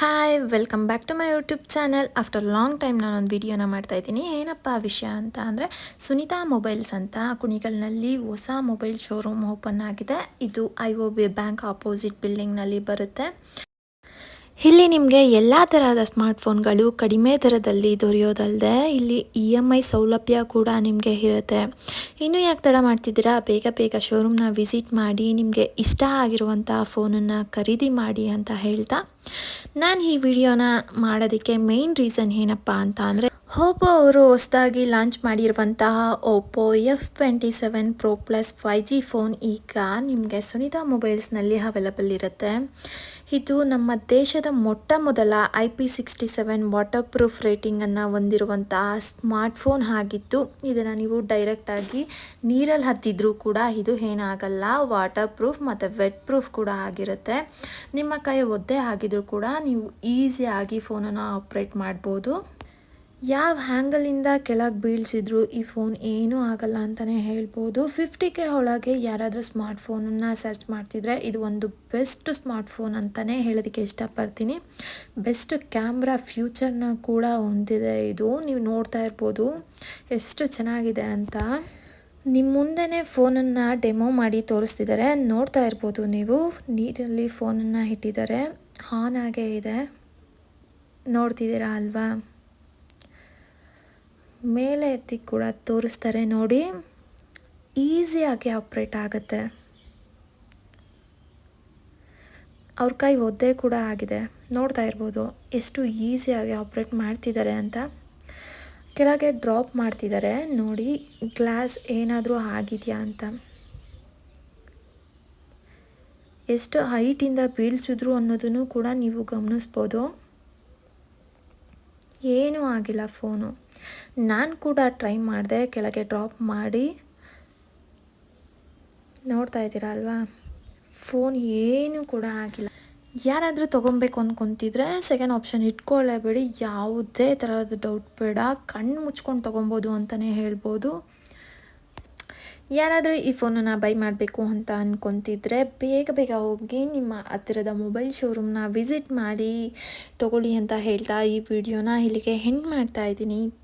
Hi welcome back to my YouTube channel after long time ನಾನೊಂದು ವಿಡಿಯೋನ ಮಾಡ್ತಾ ಇದ್ದೀನಿ. ಏನಪ್ಪ ವಿಷಯ ಅಂತ ಅಂದರೆ, ಸುನಿತಾ ಮೊಬೈಲ್ಸ್ ಅಂತ ಕುಣಿಗಲ್ನಲ್ಲಿ ಹೊಸ ಮೊಬೈಲ್ ಶೋರೂಮ್ ಓಪನ್ ಆಗಿದೆ. ಇದು I O B bank opposite ಬಿಲ್ಡಿಂಗ್ನಲ್ಲಿ ಬರುತ್ತೆ. ಇಲ್ಲಿ ನಿಮಗೆ ಎಲ್ಲ ತರಹದ ಸ್ಮಾರ್ಟ್ಫೋನ್ಗಳು ಕಡಿಮೆ ದರದಲ್ಲಿ ದೊರೆಯೋದಲ್ಲದೆ ಇಲ್ಲಿ ಇ ಎಂ ಐ ಸೌಲಭ್ಯ ಕೂಡ ನಿಮಗೆ ಇರುತ್ತೆ. ಇನ್ನು ಯಾಕೆ ತಡ ಮಾಡ್ತಿದ್ದೀರಾ? ಬೇಗ ಬೇಗ ಶೋರೂಮ್ನ ವಿಸಿಟ್ ಮಾಡಿ, ನಿಮಗೆ ಇಷ್ಟ ಆಗಿರುವಂಥ ಫೋನನ್ನು ಖರೀದಿ ಮಾಡಿ ಅಂತ ಹೇಳ್ತಾ. ನಾನು ಈ ವಿಡಿಯೋನ ಮಾಡೋದಕ್ಕೆ ಮೇನ್ ರೀಸನ್ ಏನಪ್ಪ ಅಂತ ಅಂದರೆ ಓಪೋ ಅವರು ಹೊಸದಾಗಿ ಲಾಂಚ್ ಮಾಡಿರುವಂತಹ Oppo F twenty seven pro plus five G phone ಈಗ ನಿಮಗೆ ಸುನಿತಾ ಮೊಬೈಲ್ಸ್ನಲ್ಲಿ ಅವೈಲಬಲ್ ಇರುತ್ತೆ. ಇದು ನಮ್ಮ ದೇಶದ ಮೊಟ್ಟ ಮೊದಲ I P sixty seven waterproof ರೇಟಿಂಗನ್ನು ಹೊಂದಿರುವಂತಹ ಸ್ಮಾರ್ಟ್ಫೋನ್ ಆಗಿತ್ತು ಇದನ್ನು ನೀವು ಡೈರೆಕ್ಟಾಗಿ ನೀರಲ್ಲಿ ಹತ್ತಿದ್ರೂ ಕೂಡ ಇದು ಏನಾಗಲ್ಲ. ವಾಟರ್ ಪ್ರೂಫ್ ಮತ್ತು ವೆಟ್ ಪ್ರೂಫ್ ಕೂಡ ಆಗಿರುತ್ತೆ. ನಿಮ್ಮ ಕೈ ಒದ್ದೆ ಆಗಿದ್ರೂ ಕೂಡ ನೀವು ಈಸಿಯಾಗಿ ಫೋನನ್ನು ಆಪ್ರೇಟ್ ಮಾಡ್ಬೋದು. ಯಾವ ಹ್ಯಾಂಗಲಿಂದ ಕೆಳಗೆ ಬೀಳ್ಸಿದ್ರು ಈ ಫೋನ್ ಏನೂ ಆಗಲ್ಲ ಅಂತಲೇ ಹೇಳ್ಬೋದು. ಫಿಫ್ಟಿ ಕೆ ಒಳಗೆ ಯಾರಾದರೂ ಸ್ಮಾರ್ಟ್ ಫೋನನ್ನು ಸರ್ಚ್ ಮಾಡ್ತಿದ್ರೆ ಇದು ಒಂದು ಬೆಸ್ಟ್ ಸ್ಮಾರ್ಟ್ ಫೋನ್ ಅಂತಲೇ ಹೇಳೋದಕ್ಕೆ ಇಷ್ಟಪಡ್ತೀನಿ. ಬೆಸ್ಟ್ ಕ್ಯಾಮ್ರಾ ಫ್ಯೂಚರ್ನ ಕೂಡ ಹೊಂದಿದೆ ಇದು. ನೀವು ನೋಡ್ತಾ ಇರ್ಬೋದು. ಎಷ್ಟು ಚೆನ್ನಾಗಿದೆ ಅಂತ. ನಿಮ್ಮ ಮುಂದೆನೇ ಫೋನನ್ನು ಡೆಮೋ ಮಾಡಿ ತೋರಿಸ್ತಿದ್ದಾರೆ ನೋಡ್ತಾ ಇರ್ಬೋದು ನೀವು. ನೀರಲ್ಲಿ ಫೋನನ್ನು ಇಟ್ಟಿದ್ದಾರೆ ಆನ್ ಆಗೇ ಇದೆ. ನೋಡ್ತಿದ್ದೀರಾ ಅಲ್ವಾ? ಮೇಲೆ ಎತ್ತಿ ಕೂಡ ತೋರಿಸ್ತಾರೆ ನೋಡಿ. ಈಸಿಯಾಗಿ ಆಪ್ರೇಟ್ ಆಗುತ್ತೆ. ಅವ್ರ ಕೈ ಒದ್ದೆ ಕೂಡ ಆಗಿದೆ. ನೋಡ್ತಾ ಇರ್ಬೋದು ಎಷ್ಟು ಈಸಿಯಾಗಿ ಆಪ್ರೇಟ್ ಮಾಡ್ತಿದ್ದಾರೆ ಅಂತ. ಕೆಳಗೆ ಡ್ರಾಪ್ ಮಾಡ್ತಿದ್ದಾರೆ. ನೋಡಿ, ಗ್ಲಾಸ್ ಏನಾದರೂ ಆಗಿದೆಯಾ ಅಂತ. ಎಷ್ಟು ಹೈಟಿಂದ ಬೀಳ್ಸಿದ್ರು ಅನ್ನೋದನ್ನು ಕೂಡ ನೀವು ಗಮನಿಸ್ಬೋದು. ಏನೂ ಆಗಿಲ್ಲ ಫೋನು. ನಾನು ಕೂಡ ಟ್ರೈ ಮಾಡಿದೆ, ಕೆಳಗೆ ಡ್ರಾಪ್ ಮಾಡಿ. ನೋಡ್ತಾ ಇದ್ದೀರಾ ಅಲ್ವಾ? ಫೋನ್ ಏನೂ ಕೂಡ ಆಗಿಲ್ಲ. ಯಾರಾದರೂ ತೊಗೊಬೇಕು ಅಂದ್ಕೊತಿದ್ರೆ ಸೆಕೆಂಡ್ ಆಪ್ಷನ್ ಇಟ್ಕೊಳ್ಳೇಬೇಡಿ. ಯಾವುದೇ ಥರದ ಡೌಟ್ ಬೇಡ. ಕಣ್ಣು ಮುಚ್ಕೊಂಡು ತೊಗೊಬೋದು ಅಂತಲೇ ಹೇಳ್ಬೋದು. ಯಾರಾದರೂ ಈ ಫೋನನ್ನು ಬೈ ಮಾಡಬೇಕು ಅಂತ ಅಂದ್ಕೊತಿದ್ರೆ ಬೇಗ ಬೇಗ ಹೋಗಿ ನಿಮ್ಮ ಹತ್ತಿರದ ಮೊಬೈಲ್ ಶೋರೂಮ್ನ ವಿಸಿಟ್ ಮಾಡಿ ತೊಗೊಳ್ಳಿ ಅಂತ ಹೇಳ್ತಾ ಈ ವಿಡಿಯೋನ ಇಲ್ಲಿಗೆ ಹೆಂಡ್ ಮಾಡ್ತಾ ಇದ್ದೀನಿ.